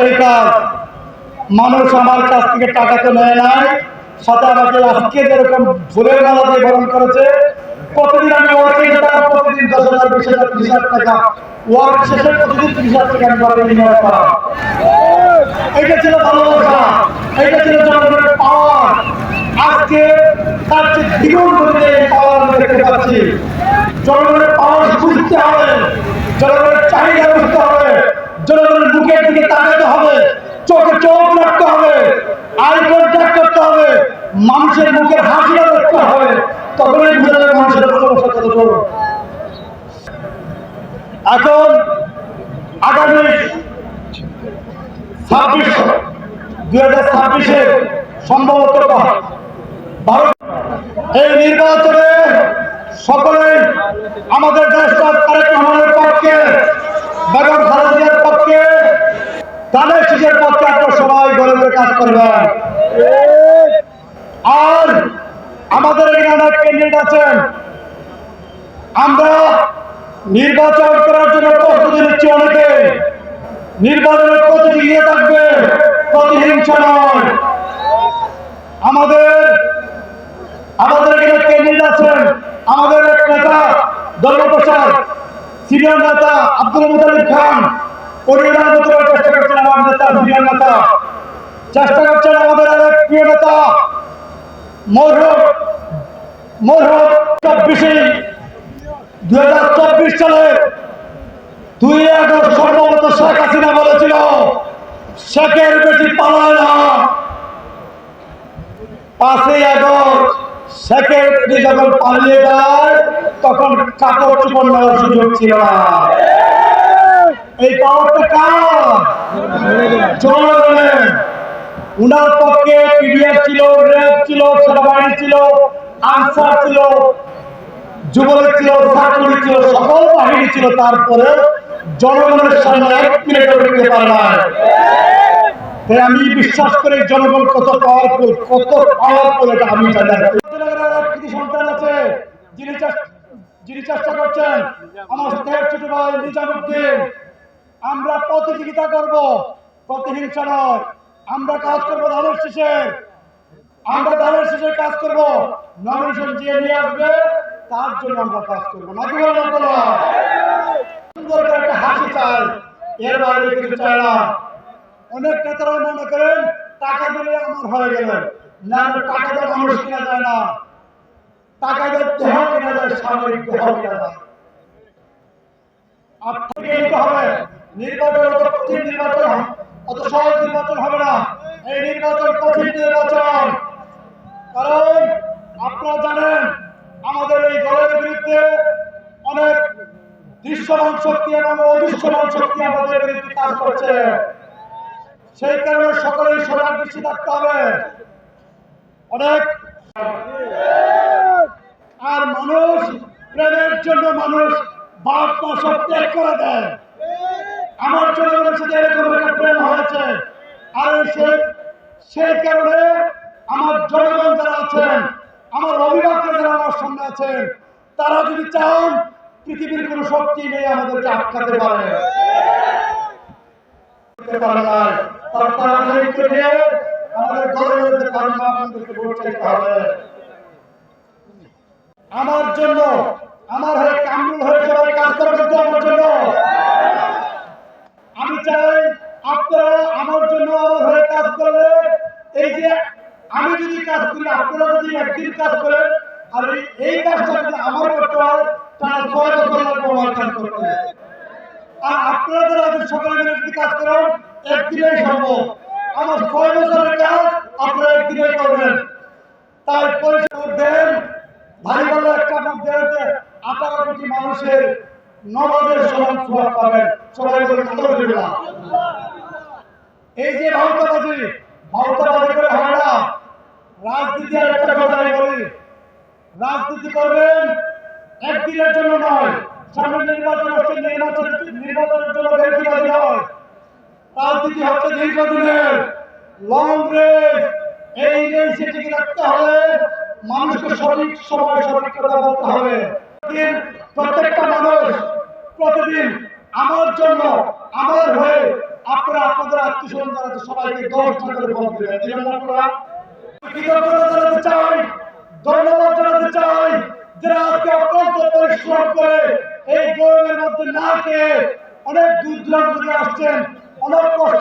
সেই কাজ মানুষ আমার কাছ থেকে টাকা তো নেয় নাই। সাথে আমাকে আজকে যেরকম ফুলের মালা দিয়ে বরণ করেছে, প্রতিদিন আমি ওয়ার্কে প্রতিদিন দশ হাজার, বিশ হাজার, ত্রিশ হাজার টাকা। ওয়ার্ক শেষে প্রতিদিন ত্রিশ হাজার টাকা আমি বাড়ি এইটা ছিল ভালোবাসা, এইটা ছিল জনগণের পাওয়ার আজকে তার চেয়ে দ্বিগুণ পাওয়ার দেখতে পাচ্ছি। জনগণের পাওয়ার বুঝতে হবে, জনগণের চাহিদা বুঝতে জনগণের মুখের দিকে তাকাতে হবে, চোখে চোখ রাখতে হবে আই কন্ট্যাক্ট করতে হবে, মানুষের মুখের দেখতে হবে। তখনই যাবে মানুষের এখন আগামী ছাব্বিশ, দুই হাজার ছাব্বিশে সম্ভবত ভারত এই নির্বাচনে সকলে আমাদের খালেদিয়ার পক্ষে তাদের শিশের পক্ষে আপনার সবাই গরিবের কাজ করবেন। আর আমাদের এখানে ক্যান্ডিডেট আছেন। আমরা নির্বাচন করার জন্য প্রস্তুতি নিচ্ছি অনেকে। নির্বাচনের প্রতিটি ইয়ে থাকবে, প্রতিহিংসা নয়। আমাদের আমাদের এখানে ক্যান্ডিডেট আছেন। আমাদের এক নেতা ধর্মপ্রসাদ সিনিয়র নেতা আব্দুল মুতালিব খান, পরিবার চেষ্টা করছেন আমাদের আরেক প্রিয় নেতা চব্বিশে হাজার চব্বিশ সালে দুই আগস্ট সম্ভবত শেখ হাসিনা বলেছিল, শেখের বেশি পালায় না। পাঁচই আগস্ট সেক্রেটারি যখন পালিয়ে যায়, তখন কাপড় চুপড় নেওয়ার সুযোগ ছিল না। এই পাওয়ারটা কার? উনার পক্ষে পিডিএফ ছিল র্যাব ছিল, সেনাবাহিনী ছিল, আনসার ছিল, যুবলীগ ছিল ছাত্রলীগ ছিল, সকল বাহিনী ছিল তারপরে জনগণের সামনে এক মিনিটও ঢুকতে পারে না আমি বিশ্বাস করি জনগণ কত পাওয়ারফুল কত পাওয়ারফুল এটা আমি জানি সন্তান আছে, যিনি চেষ্টা করছেন। আমার ছোট ভাই নিজামুদ্দিন। আমরা প্রতিযোগিতা করব প্রতিহিংসা নয়। আমরা কাজ করব ধানের শেষে। আমরা ধানের শেষে কাজ করব। নমিনেশন যে নিয়ে আসবে তার জন্য আমরা কাজ করব। বলেন সুন্দর করে একটা হাসি চাই। এর বাইরে কিছু চাই না। অনেক নেতারা মনে করেন টাকা দিলে আমার হয়ে গেল। না না, টাকা দিয়ে মানুষ কেনা যায় না। টাকা দিয়ে দেহ কেনা যায় সামরিক দেহ কেনা যায়। আপনাকে নিতে হবে। নির্বাচন অত নির্বাচন, অত সহজ নির্বাচন হবে না। এই নির্বাচন নির্বাচন। কারণ জানেন, আমাদের এই দলের বিরুদ্ধে অনেক দৃশ্যমান শক্তি এবং সেই কারণে সকলেই সজাগ দৃষ্টি থাকতে হবে। অনেক আর মানুষ, প্রেমের জন্য মানুষ বাপ মা সব ত্যাগ করে দেয়। আমার হয়েছে। আর সে কারণে আমার জনগণ যারা আছেন, আমার যারা আমার সামনে আছেন, তারা যদি চান, পৃথিবীর শক্তি নেই আমাদেরকে আটকাতে পারে। আমার জন্য, আমার হয়ে কামরুল হয়ে সবাই কাজ করবেন তো আমার জন্য আমি চাই আপনারা আমার জন্য আমার হয়ে কাজ করলে আমি যদি কাজ করি, আপনারা যদি একদিন কাজ করেন আর এই- কাজটা যদি আমার করতে হয়, তাহলে ছয় বছর লাগবে আমার কাজ করতে। আর আপনারা যারা সকালে মিলে যদি কাজ করেন, একদিনেই সম্ভব। আমার ছয় বছরের কাজ আপনারা একদিনেই করবেন। তাই পরিষ্কার দেন, ভারী ভালো একটা মুখ দেন যে আঠারো কোটি মানুষের নমাজের সমান সবাব পাবেন। সবাই বলে এই যে ভারতবাজি ভারতবাজি করে হয় না রাজনীতি আর একটা কথা আমি বলি। রাজনীতি করবেন একদিনের জন্য নয় সামনে নির্বাচন হচ্ছে নির্বাচন নির্বাচনের জন্য বেশিবাদী নয় রাজনীতি হচ্ছে দীর্ঘদিনের লং রেস এই রেসে রাখতে হলে মানুষকে সঠিক সময় সঠিক কথা বলতে হবে। প্রত্যেকটা মানুষ প্রতিদিন আমার জন্য, আমার হয়ে আপনারা, আপনাদের আত্মীয় স্বজন যারা আছে সবাইকে দশটা করে ভোট দেবেন এই না আপনারা কৃতজ্ঞতা জানাতে চাই, ধন্যবাদ জানাতে চাই যারা আজকে অত্যন্ত পরিশ্রম করে এই গরমের মধ্যে না খেয়ে অনেক দূর দূরান্ত থেকে আসছেন, অনেক কষ্ট